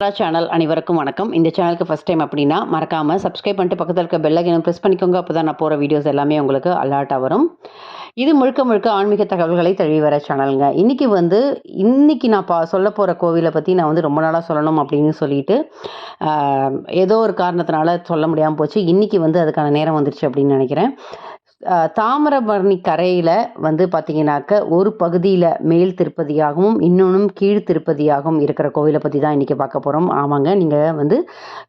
கலா channel அனைவருக்கும் வணக்கம். இந்த சேனலுக்கு ஃபஸ்ட் டைம் அப்படின்னா மறக்காமல் சப்ஸ்கிரைப் பண்ணிட்டு பக்கத்தில் இருக்க பெல் ப்ரெஸ் பண்ணிக்கோங்க. அப்போ தான் நான் போகிற வீடியோஸ் எல்லாமே உங்களுக்கு அலர்ட்டாக வரும். இது முழுக்க முழுக்க ஆன்மீக தகவல்களை தழுவி வர சேனலுங்க இன்றைக்கி வந்து இன்றைக்கி நான் பா சொல்ல போகிற கோவிலை பற்றி நான் வந்து ரொம்ப நாளாக சொல்லணும் அப்படின்னு சொல்லிட்டு ஏதோ ஒரு காரணத்தினால சொல்ல முடியாமல் போச்சு. இன்றைக்கி வந்து அதுக்கான நேரம் வந்துருச்சு அப்படின்னு நினைக்கிறேன். தாமிரபரணி கரையில் வந்து பார்த்தீங்கன்னாக்க ஒரு பகுதியில் மேல் திருப்பதியாகவும் இன்னொன்றும் கீழ் திருப்பதியாகவும் இருக்கிற கோவிலை பற்றி தான் இன்றைக்கி பார்க்க போகிறோம் ஆமாங்க நீங்கள் வந்து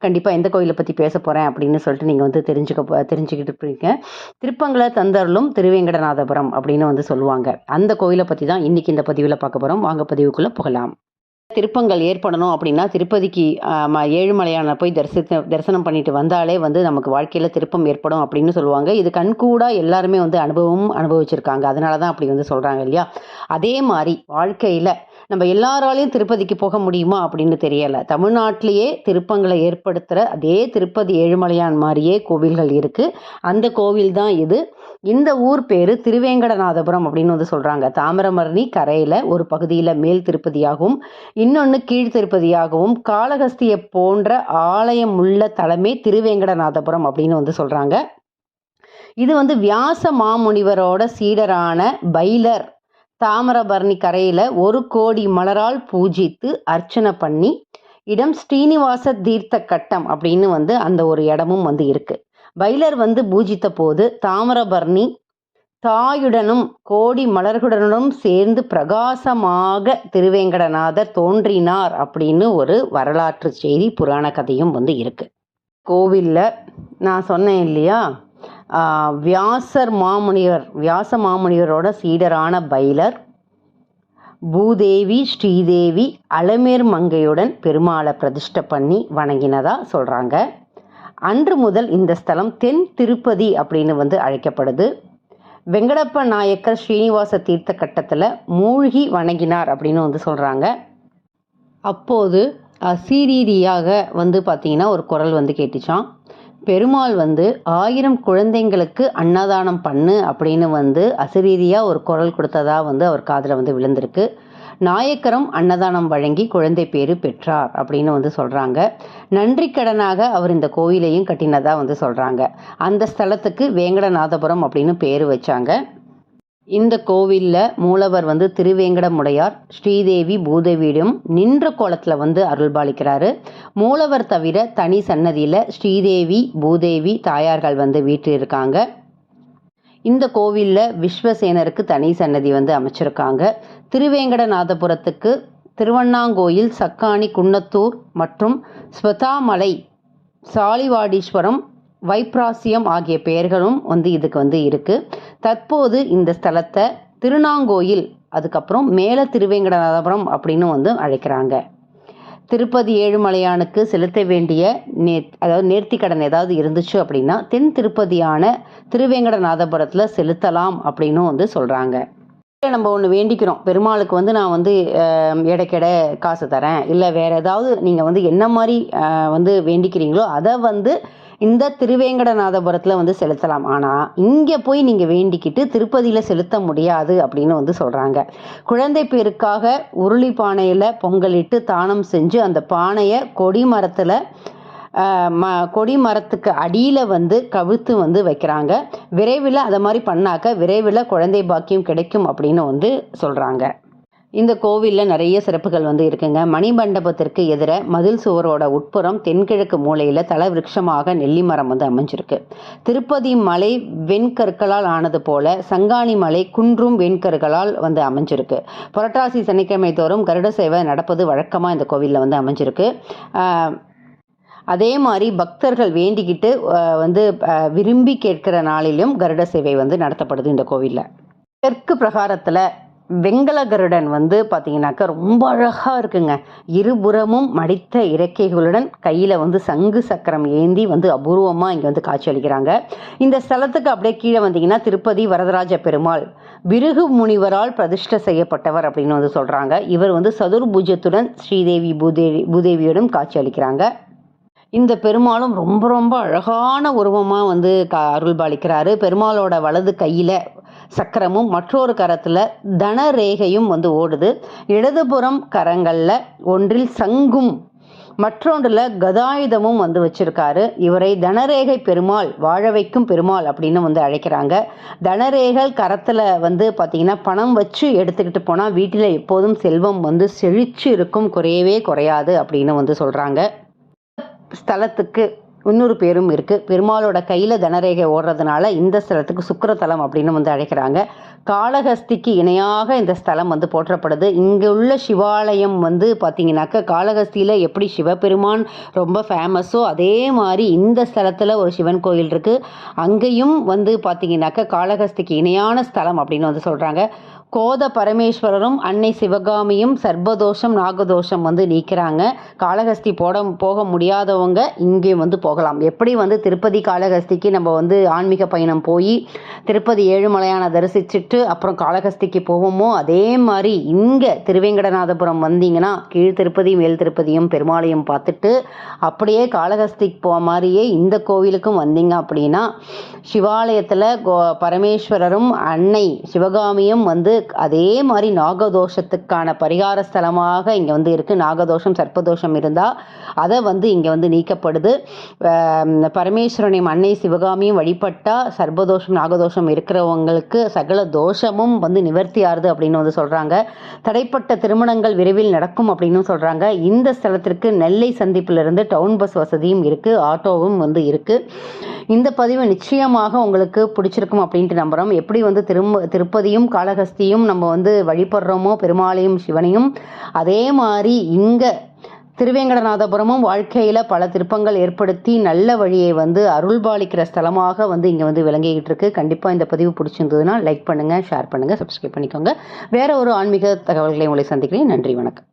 கண்டிப்பாக எந்த கோயிலை பற்றி பேச போகிறேன் அப்படின்னு சொல்லிட்டு நீங்கள் வந்து தெரிஞ்சுக்க தெரிஞ்சுக்கிட்டு இருப்பீங்க திருப்பங்களை தந்தருளும் திருவேங்கடநாதபுரம் அப்படின்னு வந்து சொல்லுவாங்க. அந்த கோயிலை பற்றி தான் இன்றைக்கி இந்த பதிவில் பார்க்க போகிறோம் வாங்க பதிவுக்குள்ளே போகலாம். திருப்பங்கள் ஏற்படணும் அப்படின்னா திருப்பதிக்கு ஏழுமலையான போய் தரிசித்த தரிசனம் பண்ணிட்டு வந்தாலே வந்து நமக்கு வாழ்க்கையில் திருப்பம் ஏற்படும் அப்படின்னு சொல்லுவாங்க. இது கண்கூடாக எல்லாருமே வந்து அனுபவம் அனுபவிச்சிருக்காங்க. அதனால தான் அப்படி வந்து சொல்கிறாங்க இல்லையா? அதே மாதிரி வாழ்க்கையில் நம்ம எல்லாராலையும் திருப்பதிக்கு போக முடியுமா அப்படின்னு தெரியலை. தமிழ்நாட்டிலேயே திருப்பங்களை ஏற்படுத்துகிற அதே திருப்பதி ஏழுமலையான் மாதிரியே கோவில்கள் இருக்குது அந்த கோவில் தான் இது. இந்த ஊர் பேர் திருவேங்கடநாதபுரம் அப்படின்னு வந்து சொல்கிறாங்க தாமிரமரணி கரையில் ஒரு பகுதியில் மேல் திருப்பதியாகவும் இன்னொன்று கீழ் திருப்பதியாகவும் காளஹஸ்தியை போன்ற ஆலயம் உள்ள தலமே திருவேங்கடநாதபுரம் அப்படின்னு வந்து சொல்கிறாங்க இது வந்து வியாச மாமுனிவரோட சீடரான பைலர் தாமிரபரணி கரையில் ஒரு கோடி மலரால் பூஜித்து அர்ச்சனை பண்ணி இடம் ஸ்ரீனிவாச தீர்த்த கட்டம் அப்படின்னு வந்து அந்த ஒரு இடமும் வந்து இருக்கு. பைலர் வந்து பூஜித்த போது தாமிரபரணி தாயுடனும் கோடி மலர்களுடனும் சேர்ந்து பிரகாசமாக திருவேங்கடநாதர் தோன்றினார் அப்படின்னு ஒரு வரலாற்று செய்தி புராண கதையும் வந்து இருக்கு. கோவிலில் நான் சொன்னேன் இல்லையா? வியாசர் மாமுனிவர் வியாச மாமுனிவரோட சீடரான பைலர் பூதேவி ஸ்ரீதேவி அலமேர் மங்கையுடன் பெருமாளை பிரதிஷ்டை பண்ணி வணங்கினதா சொல்கிறாங்க அன்று முதல் இந்த ஸ்தலம் தென் திருப்பதி அப்படின்னு வந்து அழைக்கப்படுது. வெங்கடப்ப நாயக்கர் ஸ்ரீனிவாச தீர்த்த கட்டத்தில் மூழ்கி வணங்கினார் அப்படின்னு வந்து சொல்கிறாங்க அப்போது அசீரீரியாக வந்து பார்த்தீங்கன்னா ஒரு குரல் வந்து கேட்டுச்சான் பெருமாள் வந்து ஆயிரம் குழந்தைங்களுக்கு அன்னதானம் பண்ணு அப்படின்னு வந்து அசரீரியாக ஒரு குரல் கொடுத்ததா வந்து அவர் காதில் வந்து விழுந்திருக்கு. நாயக்கரும் அன்னதானம் வழங்கி குழந்தை பேரு பெற்றார் அப்படின்னு வந்து சொல்கிறாங்க நன்றி கடனாக அவர் இந்த கோயிலையும் கட்டினதா வந்து சொல்கிறாங்க அந்த ஸ்தலத்துக்கு வேங்கடநாதபுரம் அப்படின்னு பேர் வச்சாங்க. இந்த கோவிலில் மூலவர் வந்து திருவேங்கடமுடையார் ஸ்ரீதேவி பூதேவியிடம் நின்ற கோலத்தில் வந்து அருள்பாலிக்கிறாரு. மூலவர் தவிர தனி சன்னதியில் ஸ்ரீதேவி பூதேவி தாயார்கள் வந்து வீட்டில் இருக்காங்க. இந்த கோவிலில் விஸ்வசேனருக்கு தனி சன்னதி வந்து அமைச்சிருக்காங்க. திருவேங்கடநாதபுரத்துக்கு திருவண்ணாங்கோயில் சக்காணி குன்னத்தூர் மற்றும் ஸ்வதாமலை சாலிவாடீஸ்வரம் வைப்ராசியம் ஆகிய பெயர்களும் வந்து இதுக்கு வந்து இருக்குது தற்போது இந்த ஸ்தலத்தை திருநாங்கோயில் அதுக்கப்புறம் மேல திருவேங்கடநாதபுரம் அப்படின்னு வந்து அழைக்கிறாங்க. திருப்பதி ஏழுமலையானுக்கு செலுத்த வேண்டிய நே அதாவது நேர்த்திக்கடன் ஏதாவது இருந்துச்சு அப்படின்னா தென் திருப்பதியான திருவேங்கடநாதபுரத்தில் செலுத்தலாம் அப்படின்னும் வந்து சொல்கிறாங்க நம்ம ஒன்று வேண்டிக்கிறோம். பெருமாளுக்கு வந்து நான் வந்து இடைக்கிட எடைக்கெடை காசு தரேன். இல்லை வேற ஏதாவது நீங்கள் வந்து என்ன மாதிரி வந்து வேண்டிக்கிறீங்களோ அதை வந்து இந்த திருவேங்கடநாதபுரத்தில் வந்து செலுத்தலாம். ஆனால் இங்கே போய் நீங்கள் வேண்டிக்கிட்டு திருப்பதியில் செலுத்த முடியாது அப்படின்னு வந்து சொல்கிறாங்க குழந்தை பேருக்காக உருளி பானையில் பொங்கலிட்டு தானம் செஞ்சு அந்த பானையை கொடி மரத்தில் ம கொடி மரத்துக்கு அடியில் வந்து கவிழ்த்து வந்து வைக்கிறாங்க. விரைவில் அதை மாதிரி பண்ணாக்க விரைவில் குழந்தை பாக்கியம் கிடைக்கும் அப்படின்னு வந்து சொல்கிறாங்க இந்த கோவிலில் நிறைய சிறப்புகள் வந்து இருக்குங்க. மணிமண்டபத்திற்கு எதிர மதில் சுவரோட உட்புறம் தென்கிழக்கு மூலையில் தல விருட்சமாக நெல்லி மரம் வந்து அமைஞ்சிருக்கு. திருப்பதி மலை வெண்கற்களால் ஆனது போல சங்காணி மலை குன்றும் வெண்கற்களால் வந்து அமைஞ்சிருக்கு. புரட்டாசி சனிக்கிழமை தோறும் கருட சேவை நடப்பது வழக்கமாக இந்த கோவிலில் வந்து அமைஞ்சிருக்கு. அதே மாதிரி பக்தர்கள் வேண்டிக்கிட்டு வந்து விரும்பி கேட்கிற நாளிலும் கருட சேவை வந்து நடத்தப்படுது இந்த கோவிலில். தெற்கு பிரகாரத்தில் வெங்கல கருடன் வந்து பார்த்தீங்கன்னாக்கா ரொம்ப அழகாக இருக்குங்க. இருபுறமும் மடித்த இறக்கைகளுடன் கையில் வந்து சங்கு சக்கரம் ஏந்தி வந்து அபூர்வமாக இங்கே வந்து காட்சியளிக்கிறாங்க இந்த ஸ்தலத்துக்கு அப்படியே கீழே வந்தீங்கன்னா திருப்பதி வரதராஜ பெருமாள் விருகு முனிவரால் பிரதிஷ்ட செய்யப்பட்டவர் அப்படின்னு வந்து சொல்கிறாங்க இவர் வந்து சதுர்பூஜத்துடன் ஸ்ரீதேவி பூதேவி பூதேவியோடும் காட்சியளிக்கிறாங்க இந்த பெருமாளும் ரொம்ப ரொம்ப அழகான உருவமாக வந்து க அருள்பாலிக்கிறாரு. பெருமாளோட வலது கையில் சக்கரமும் மற்றொரு கரத்தில் தனரேகையும் வந்து ஓடுது. இடதுபுறம் கரங்களில் ஒன்றில் சங்கும் மற்றொன்றில் கதாயுதமும் வந்து வச்சிருக்காரு. இவரை தனரேகை பெருமாள் வாழ வைக்கும் பெருமாள் அப்படின்னு வந்து அழைக்கிறாங்க. தனரேகல் கரத்தில் வந்து பார்த்திங்கன்னா பணம் வச்சு எடுத்துக்கிட்டு போனால் வீட்டில் எப்போதும் செல்வம் வந்து செழிச்சு இருக்கும் குறையவே குறையாது அப்படின்னு வந்து சொல்கிறாங்க ஸ்தலத்துக்கு இன்னொரு பேரும் இருக்குது பெருமாளோட கையில் தனரேகை ஓடுறதுனால இந்த ஸ்தலத்துக்கு சுக்கரத்தலம் அப்படின்னு வந்து அழைக்கிறாங்க. காளஹஸ்திக்கு இணையாக இந்த ஸ்தலம் வந்து போற்றப்படுது. இங்கே உள்ள சிவாலயம் வந்து பார்த்தீங்கன்னாக்கா காளஹஸ்தியில் எப்படி சிவபெருமான் ரொம்ப ஃபேமஸோ அதே மாதிரி இந்த ஸ்தலத்தில் ஒரு சிவன் கோயில் இருக்குது அங்கேயும் வந்து பார்த்தீங்கன்னாக்கா காளஹஸ்திக்கு இணையான ஸ்தலம் அப்படின்னு வந்து சொல்கிறாங்க கோத பரமேஸ்வரரும் அன்னை சிவகாமியும் சர்பதோஷம் நாகதோஷம் வந்து நீக்கிறாங்க. காளகஸ்தி போட போக முடியாதவங்க இங்கே வந்து போகலாம். எப்படி வந்து திருப்பதி காளகஸ்திக்கு நம்ம வந்து ஆன்மீக பயணம் போய் திருப்பதி ஏழுமலையான தரிசிச்சுட்டு அப்புறம் காளகஸ்திக்கு போவோமோ அதே மாதிரி இங்கே திருவேங்கடநாதபுரம் வந்தீங்கன்னா கீழ் திருப்பதி மேல் திருப்பதியும் பெருமாளையும் பார்த்துட்டு அப்படியே காளகஸ்திக்கு போக மாதிரியே இந்த கோவிலுக்கும் வந்தீங்க அப்படின்னா சிவாலயத்தில் கோ பரமேஸ்வரரும் அன்னை சிவகாமியும் வந்து அதே மாதிரி நாகதோஷத்துக்கான பரிகார ஸ்தலமாக இங்கே வந்து இருக்குது நாகதோஷம் சர்ப்பதோஷம் இருந்தால் அதை வந்து இங்கே வந்து நீக்கப்படுது. பரமேஸ்வரனையும் அன்னை சிவகாமியும் வழிபட்டால் சர்ப்பதோஷம் நாகதோஷம் இருக்கிறவங்களுக்கு சகல தோஷமும் வந்து நிவர்த்தியாருது அப்படின்னு வந்து சொல்கிறாங்க தடைப்பட்ட திருமணங்கள் விரைவில் நடக்கும் அப்படின்னு சொல்கிறாங்க இந்த ஸ்தலத்திற்கு நெல்லை சந்திப்பிலிருந்து டவுன் பஸ் வசதியும் இருக்குது ஆட்டோவும் வந்து இருக்குது இந்த பதிவு நிச்சயமாக உங்களுக்கு பிடிச்சிருக்கும் அப்படின்ட்டு நம்புகிறோம் எப்படி வந்து திரும்ப திருப்பதியும் காளகஸ்தியும் நம்ம வந்து வழிபடுறோமோ பெருமாளையும் சிவனையும் அதே மாதிரி இங்கே திருவேங்கடநாதபுரமும் வாழ்க்கையில் பல திருப்பங்கள் ஏற்படுத்தி நல்ல வழியை வந்து அருள்பாலிக்கிற ஸ்தலமாக வந்து இங்கே வந்து விளங்கிக்கிட்டு இருக்கு கண்டிப்பாக இந்த பதிவு பிடிச்சிருந்ததுன்னா லைக் பண்ணுங்கள் ஷேர் பண்ணுங்கள் சப்ஸ்கிரைப் பண்ணிக்கோங்க. வேற ஒரு ஆன்மீக தகவல்களை உங்களை சந்திக்கிறேன். நன்றி வணக்கம்.